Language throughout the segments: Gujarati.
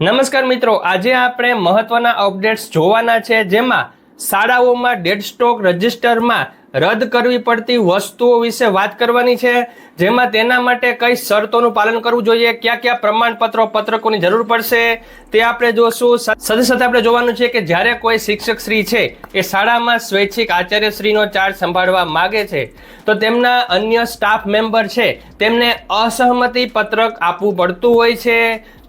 નમસ્કાર મિત્રો, આજે આપણે મહત્વના અપડેટ્સ જોવાના છે, જેમાં શાળાઓમાં ડેડ સ્ટોક રજિસ્ટરમાં રદ કરવી પડતી વસ્તુઓ વિશે વાત કરવાની છે, જેમાં તેના માટે કઈ શરતોનું પાલન કરવું જોઈએ કયા કયા પ્રમાણપત્રો, પત્રકોની જરૂર પડશે, તે આપણે જોશું. સાથે સાથે આપણે જોવાનું છે કે જ્યારે કોઈ શિક્ષક શ્રી છે, એ શાળામાં સ્વૈચ્છિક આચાર્ય શ્રીનો ચાર્જ સંભાળવા માગે છે, તો તેમના અન્ય સ્ટાફ મેમ્બર છે, તેમને અસહમતિ પત્રક આપવું પડતું હોય છે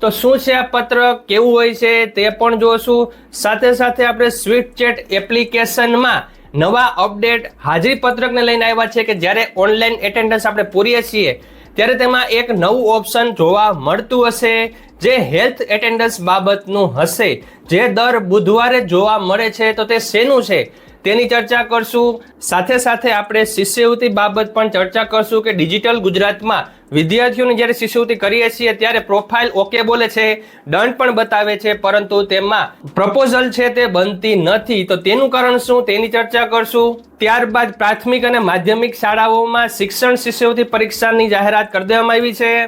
તો શું છે આ પત્રક કેવું હોય છે? તે પણ જોશું. સાથે સાથે આપણે સ્વીટ ચેટ એપ્લિકેશનમાં નવા અપડેટ હાજરી પત્રકને લઈને આવ્યા છે કે જ્યારે ઓનલાઈન એટેન્ડન્સ આપણે પૂરીએ છીએ, ત્યારે તેમાં એક નવું ઓપ્શન જોવા મળતું હશે, જે હેલ્થ એટેન્ડન્સ બાબતનું હશે. જે દર બુધવારે જોવા મળે છે, તો તે શેનું છે? તેની ચર્ચા કરશું. સાથે સાથે આપણે શિષ્યવૃત્તિ બાબત પણ ચર્ચા કરશું કે ડિજિટલ ગુજરાતમાં વિદ્યાર્થીઓની જ્યારે શિષ્યવૃત્તિ કરીએ છીએ ત્યારે પ્રોફાઇલ ઓકે બોલે છે, દંડ પણ બતાવે છે, પરંતુ તેમાં પ્રપોઝલ છે તે બનતી નથી. તો તેનું કારણ શું? તેની ચર્ચા કરશું. ત્યારબાદ પ્રાથમિક અને માધ્યમિક શાળાઓમાં શિક્ષણ શિષ્યવૃત્તિ પરીક્ષાની જાહેરાત કરી દેવામાં આવી છે.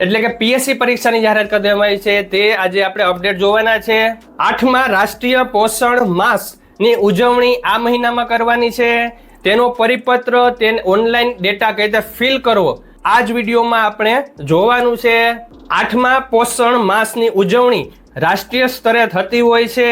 એટલે કે પીએસસી પરીક્ષાની જાહેરાત કરી દેવામાં આવી છે. તે આજે આપણે અપડેટ જોવાના છે. આઠમા રાષ્ટ્રીય પોષણ માસ ની ઉજવણી આ મહિનામાં કરવાની છે. તેનો પરિપત્ર તેને ઓનલાઈન ડેટા કઈ રીતે ફિલ કરવો. આ જ વિડીયોમાં આપણે જોવાનું છે આઠમા પોષણ માસની ઉજવણી. રાષ્ટ્રીય સ્તરે થતી હોય છે.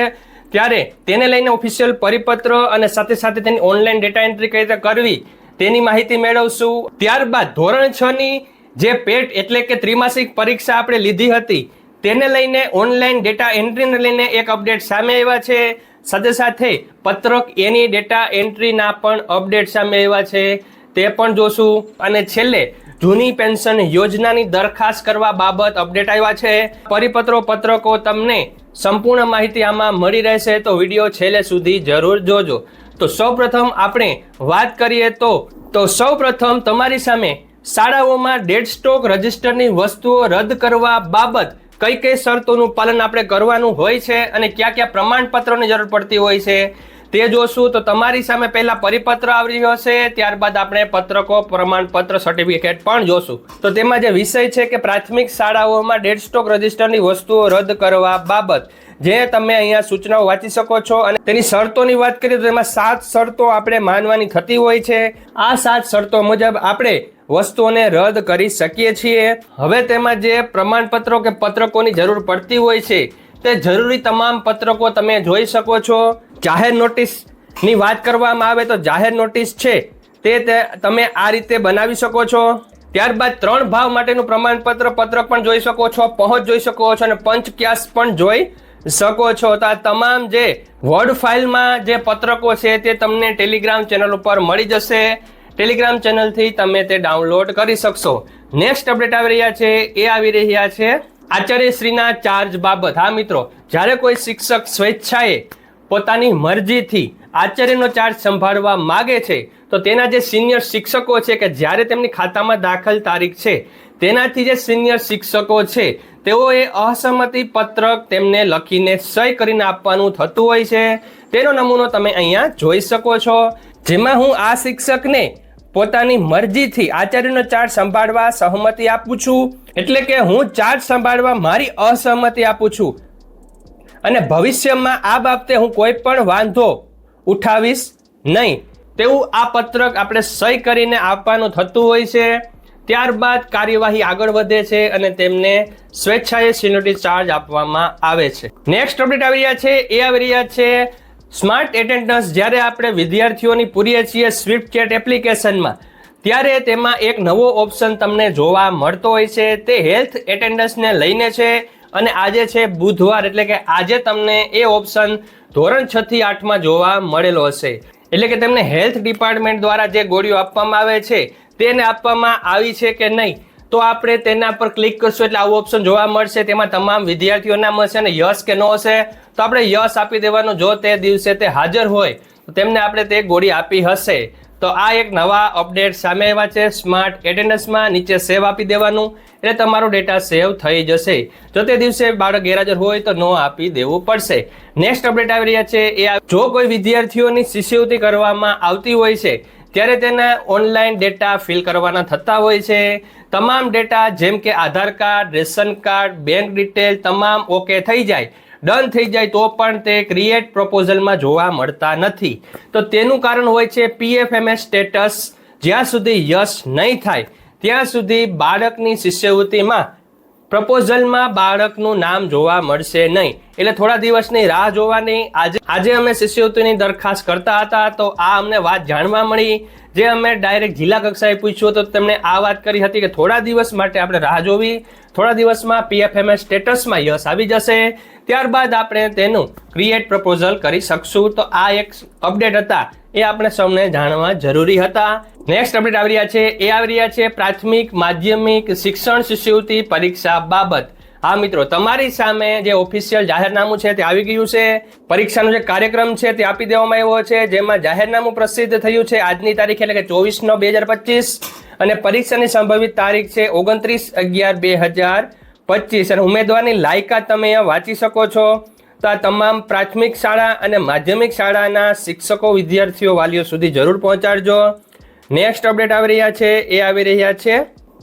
ત્યારે તેને લઈને ઓફિશિયલ પરિપત્ર અને સાથે સાથે તેની ઓનલાઈન ડેટા એન્ટ્રી કઈ રીતે કરવી. તેની માહિતી મેળવશું. ત્યારબાદ ધોરણ છ ની જે પેટ એટલે કે ત્રિમાસિક પરીક્ષા આપણે લીધી હતી, તેને લઈને ઓનલાઈન ડેટા એન્ટ્રીને લઈને એક અપડેટ સામે આવ્યા છે. સાથે સાથે પત્રક એની ડેટા એન્ટ્રીના પણ અપડેટ સામે આવ્યા છે. તે પણ જોશું. અને છેલ્લે, જૂની પેન્શન યોજનાની દરખાસ્ત કરવા બાબત અપડેટ આવ્યા છે. પરિપત્રો પત્રકો તમને સંપૂર્ણ માહિતી આમાં મળી રહેશે, તો વીડિયો છેલ્લે સુધી જરૂર જોજો. તો સૌપ્રથમ આપણે વાત કરીએ તો તો સૌપ્રથમ તમારી સામે શાળાઓમાં ડેડ સ્ટોક રજિસ્ટરની વસ્તુઓ રદ કરવા બાબત કઈ કઈ શરતોનું પાલન આપણે કરવાનું હોય છે અને કયા કયા પ્રમાણપત્રોની જરૂર પડતી હોય છે તે જોશું. તો તમારી સામે પહેલા પરિપત્ર આવી હશે ત્યારબાદ આપણે પત્રકો, પ્રમાણપત્ર સર્ટિફિકેટ પણ જોશું. તો તેમાં જે વિષય છે કે પ્રાથમિક શાળાઓમાં ડેડ સ્ટોક રજિસ્ટરની વસ્તુઓ રદ કરવા બાબત, જે તમે અહીંયા સૂચનાઓ વાંચી શકો છો અને તેની શરતોની વાત કરીએ તો તેમાં સાત શરતો આપણે માનવાની થતી હોય છે. આ સાત શરતો મુજબ આપણે વસ્તુઓને રદ કરી શકીએ છીએ. હવે તેમાં જે પ્રમાણપત્રો કે પત્રકોની જરૂર પડતી હોય છે, તે જરૂરી તમામ પત્રકો તમે જોઈ શકો છો. જાહેર નોટિસની વાત કરવામાં આવે તો જાહેર નોટિસ છે, તે તમે આ રીતે બનાવી શકો છો. ત્યારબાદ ત્રણ ભાવ માટેનું પ્રમાણપત્ર પત્રક પણ જોઈ શકો છો, પહોંચ જોઈ શકો છો અને પંચ ક્યાસ પણ જોઈ શકો છો. તો આ તમામ જે વર્ડ ફાઇલમાં જે પત્રકો છે, તે તમને ટેલિગ્રામ ચેનલ ઉપર મળી જશે. ટેલિગ્રામ ચેનલથી તમે તે ડાઉનલોડ કરી શકશો. નેક્સ્ટ અપડેટ આવી રહ્યા છે, એ આવી રહ્યા છે આચાર્યશ્રીના ચાર્જ બાબત. હા મિત્રો, જ્યારે કોઈ શિક્ષક સ્વેચ્છાએ પોતાની મરજીથી આચાર્યનો ચાર્જ સંભાળવા માગે છે, તો તેના જે સિનિયર શિક્ષકો છે કે જ્યારે તેમની ખાતામાં દાખલ તારીખ છે, તેનાથી જે સિનિયર શિક્ષકો છે, તેઓએ અસહમતિ પત્રક તેમને લખીને સહી કરીને આપવાનું થતું હોય છે. તેનો નમૂનો તમે અહીંયા જોઈ શકો છો. જેમાં હું આ શિક્ષકને પોતાની મરજીથી આચાર્યનો ચાર્જ સંભાળવા સહમતિ આપું છું. એટલે કે હું ચાર્જ સંભાળવા મારી અસહમતિ આપું છું. અને ભવિષ્યમાં આ બાબતે હું કોઈ પણ વાંધો ઉઠાવીશ નહીં. તેવું આ પત્રક આપણે સહી કરીને આપવાનું થતું હોય છે. ત્યારબાદ કાર્યવાહી આગળ વધે છે અને તેમને સ્વેચ્છાએ સિન્યોરિટી ચાર્જ આપવામાં આવે છે. નેક્સ્ટ અપડેટ આવી રહ્યા છે. એ આવી રહ્યા છે સ્માર્ટ એટેન્ડન્સ જ્યારે આપણે વિદ્યાર્થીઓની પૂરીએ છીએ સ્વિફ્ટચેટ એપ્લિકેશનમાં, ત્યારે તેમાં એક નવો ઓપ્શન તમને જોવા મળતો હોય છે. તે હેલ્થ એટેન્ડન્સને લઈને છે અને આજે છે બુધવાર, એટલે કે આજે તમને એ ઓપ્શન ધોરણ છ થી આઠમાં જોવા મળેલો હશે. એટલે કે તેમને હેલ્થ ડિપાર્ટમેન્ટ દ્વારા જે ગોળીઓ આપવામાં આવે છે, તેને આપવામાં આવી છે કે નહીં? તો આપણે તેના પર ક્લિક કરશું એટલે આવું ઓપ્શન જોવા મળશે. તેમાં તમામ વિદ્યાર્થીઓના મળશે અને યસ કે નો હશે. તો આપણે યસ આપી દેવાનું જો તે દિવસે તે હાજર હોય, તો તેમને આપણે તે ગોળી આપી હશે. તો આ એક નવા અપડેટ સામે આવ્યા છે. સ્માર્ટ એટેન્ડન્સમાં નીચે સેવ આપી દેવાનું. એટલે તમારો ડેટા સેવ થઈ જશે. જો તે દિવસે બાળક ગેરહાજર હોય, તો નો આપી દેવું પડશે. નેક્સ્ટ અપડેટ આવી રહ્યા છે. એ જો કોઈ વિદ્યાર્થીઓની શિષ્યવૃત્તિ કરવામાં આવતી હોય છે, ત્યારે તેના ઓનલાઈન ડેટા ફિલ કરવાના થતા હોય છે. તમામ ડેટા જેમ કે Aadhaar card, ration card, bank detail, તમામ ઓકે થઈ જાય. ડન થઈ જાય તો પણ તે ક્રિએટ પ્રપોઝલમાં જોવા મળતા નથી. તો તેનું કારણ હોય છે પીએફએમએસ સ્ટેટસ જ્યાં સુધી યશ નહીં થાય, ત્યાં સુધી બાળકની શિષ્યવૃત્તિમાં પ્રપોઝલમાં બાળકનું નામ જોવા મળશે નહીં. એટલે થોડા દિવસની રાહ જોવાની આજે આજે અમે શિષ્યવૃત્તિની દરખાસ્ત કરતા હતા તો આ અમને વાત જાણવા મળી. જે અમે ડાયરેક્ટ જિલ્લા કક્ષાએ પૂછ્યું તો તેમણે આ વાત કરી હતી કે થોડા દિવસ માટે આપણે રાહ જોવી. થોડા દિવસમાં પીએફએમએસ સ્ટેટસમાં યસ આવી જશે. ત્યારબાદ આપણે તેનું ક્રિએટ પ્રપોઝલ કરી શકશું. તો આ એક અપડેટ હતા એ આપણે સૌને જાણવા જરૂરી હતા. નેક્સ્ટ અપડેટ આવી રહ્યા છે. એ આવી રહ્યા છે પ્રાથમિક, માધ્યમિક, શિક્ષણ શિષ્યવૃત્તિ પરીક્ષા બાબત. હા મિત્રો, તમારી સામે જે ઓફિશિયલ જાહેરનામું છે તે આવી ગયું છે. પરીક્ષાનો જે કાર્યક્રમ છે તે આપી દેવામાં આવ્યો છે. જેમાં જાહેરનામું પ્રસિદ્ધ થયું છે આજની તારીખ એટલે કે ચોવીસ નો બે હજાર પચીસ. અને પરીક્ષાની સંભવિત તારીખ છે ઓગણત્રીસ અગિયાર બે હજાર પચીસ. અને ઉમેદવારની લાયકાત તમે વાંચી શકો છો. તો આ તમામ પ્રાથમિક શાળા અને માધ્યમિક શાળાના શિક્ષકો વિદ્યાર્થીઓ વાલીઓ સુધી જરૂર પહોંચાડજો. નેક્સ્ટ અપડેટ આવી રહ્યા છે, એ આવી રહ્યા છે.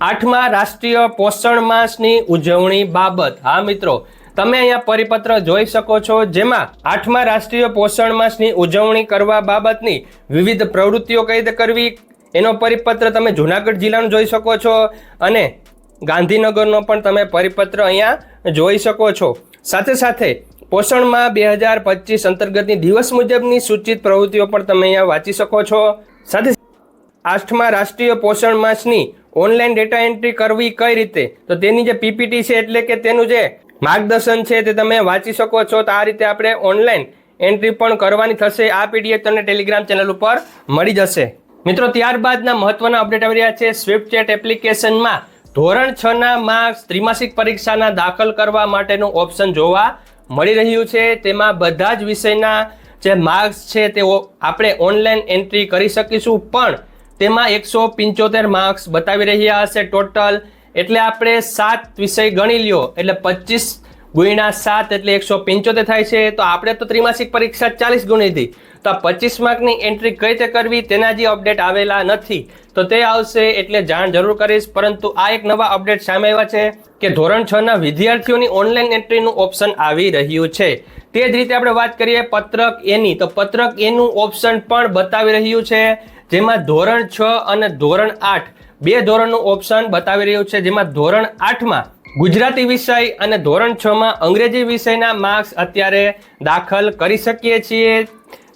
આઠમા રાષ્ટ્રીય પોષણ માસની ઉજવણી બાબત. હા, મિત્રો, તમે અહીંયા પરિપત્ર જોઈ શકો છો, જેમાં આઠમા રાષ્ટ્રીય પોષણ માસની ઉજવણી કરવા બાબતની વિવિધ પ્રવૃત્તિઓ કઈ કરવી, એનો પરિપત્ર તમે જુનાગઢ જિલ્લાનો જોઈ શકો છો, અને ગાંધીનગરનો પણ તમે પરિપત્ર અહીંયા જોઈ શકો છો. સાથે સાથે પોષણમાં બે હજાર પચીસ અંતર્ગતની દિવસ મુજબની સૂચિત પ્રવૃત્તિઓ પણ તમે અહીંયા વાંચી શકો છો. સાથે આઠમા રાષ્ટ્રીય પોષણ માસની ઓનલાઈન ડેટા એન્ટ્રી કરવી કઈ રીતે? તો તેની જે પીપીટી છે એટલે કે તેનું જે માર્ગદર્શન છે તે તમે વાંચી શકો છો. તો આ રીતે આપણે ઓનલાઈન એન્ટ્રી પણ કરવાની થશે. આ પીડીએફ તમને ટેલિગ્રામ ચેનલ ઉપર મળી જશે. મિત્રો, ત્યારબાદના મહત્વના અપડેટ આવી રહ્યા છે. સ્વિફ્ટ ચેટ એપ્લિકેશનમાં ધોરણ છ ના માર્ક્સ ત્રિમાસિક પરીક્ષાના દાખલ કરવા માટેનું ઓપ્શન જોવા મળી રહ્યું છે. તેમાં બધા જ વિષયના જે માર્ક્સ છે તે આપણે ઓનલાઈન એન્ટ્રી કરી શકીશું. પણ તેમાં એકસો પંચોતેર માર્ક્સ બતાવી રહ્યા હશે ટોટલ એટલે આપણે સાત વિષય ગણી લ્યો. એટલે પચીસ ગુણ્યા સાત એટલે એકસો પંચોતેર થાય છે. તો આપણે તો ત્રિમાસિક પરીક્ષા ચાલીસ ગુણી હતી. તો આ પચીસ માર્કની એન્ટ્રી કઈ રીતે કરવી તેના જે અપડેટ આવેલા નથી, તો તે આવશે એટલે જાણ જરૂર કરીશ. પરંતુ આ એક નવા અપડેટ સામે આવ્યા છે કે ધોરણ છ ના વિદ્યાર્થીઓની ઓનલાઈન એન્ટ્રીનું ઓપ્શન આવી રહ્યું છે. તે જ રીતે આપણે વાત કરીએ પત્રક એની તો પત્રક એનું ઓપ્શન પણ બતાવી રહ્યું છે. જેમાં ધોરણ છ અને ધોરણ આઠ બે ધોરણનું ઓપ્શન બતાવી રહ્યું છે. જેમાં ધોરણ આઠમાં ગુજરાતી વિષય અને ધોરણ છ માં અંગ્રેજી વિષયના માર્ક્સ અત્યારે દાખલ કરી શકીએ છીએ.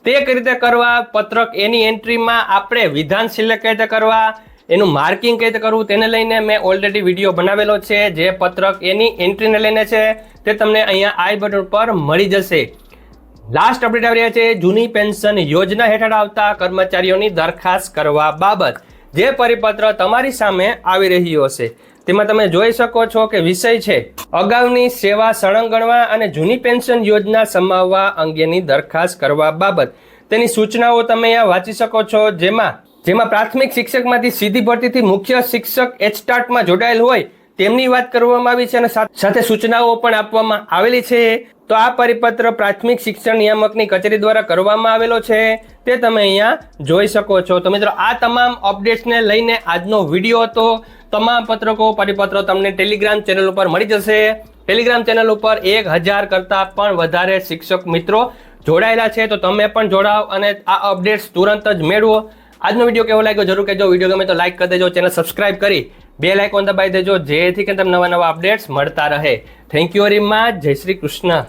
તે રીતે કરવા, પત્રક એની એન્ટ્રીમાં આપણે વિધાન સિલેક્ટ કઈ રીતે કરવા, એનું માર્કિંગ કઈ રીતે કરવું, તેને લઈને મેં ઓલરેડી વીડિયો બનાવેલો છે. જે પત્રક એની એન્ટ્રીને લઈને છે, તે તમને અહીંયા આઈ બટન પર મળી જશે. લાસ્ટ અપડેટ આવી રહ્યા છે. જૂની પેન્શન યોજના હેઠળ આવતા કર્મચારીઓની દરખાસ્ત કરવા બાબત, જે પરિપત્ર તમારી સામે આવી રહ્યો હશે તેમાં તમે જોઈ શકો છો કે વિષય છે, અગાઉની સેવા સળંગણવા અને જૂની પેન્શન યોજના સમાવવા અંગેની દરખાસ્ત કરવા બાબત. તેની સૂચનાઓ તમે અહીંયા વાંચી શકો છો, જેમાં જેમાં પ્રાથમિક શિક્ષકમાંથી સીધી ભરતીથી મુખ્ય શિક્ષક એચટાટમાં જોડાયેલ હોય તેમની વાત કરવામાં આવી છે અને સાથ- સૂચનાઓ પણ આપવામાં આવેલી છે. તો આ પરિપત્ર પ્રાથમિક શિક્ષણ નિયામકની કચેરી દ્વારા કરવામાં આવેલો છે. તે તમે અહીંયા જોઈ શકો છો. તો મિત્રો, આ તમામ અપડેટ્સને લઈને આજનો વીડિયો હતો. તમામ પત્રકો, પરિપત્રો તમને ટેલિગ્રામ ચેનલ ઉપર મળી જશે. ટેલિગ્રામ ચેનલ ઉપર એક હજાર કરતાં પણ વધારે શિક્ષક મિત્રો જોડાયેલા છે. તો તમે પણ જોડાઓ અને આ અપડેટ્સ તુરંત જ મેળવો. આજનો વીડિયો કેવો લાગ્યો? જરૂર કહેજો. વીડિયો ગમે તો લાઈક કરી દેજો. ચેનલ સબસ્ક્રાઇબ કરી બે લાઇકોન દબાવી દેજો. જેથી કે તમને નવા નવા અપડેટ્સ મળતા રહે. થેન્ક યુ વેરી મચ જય શ્રી કૃષ્ણ.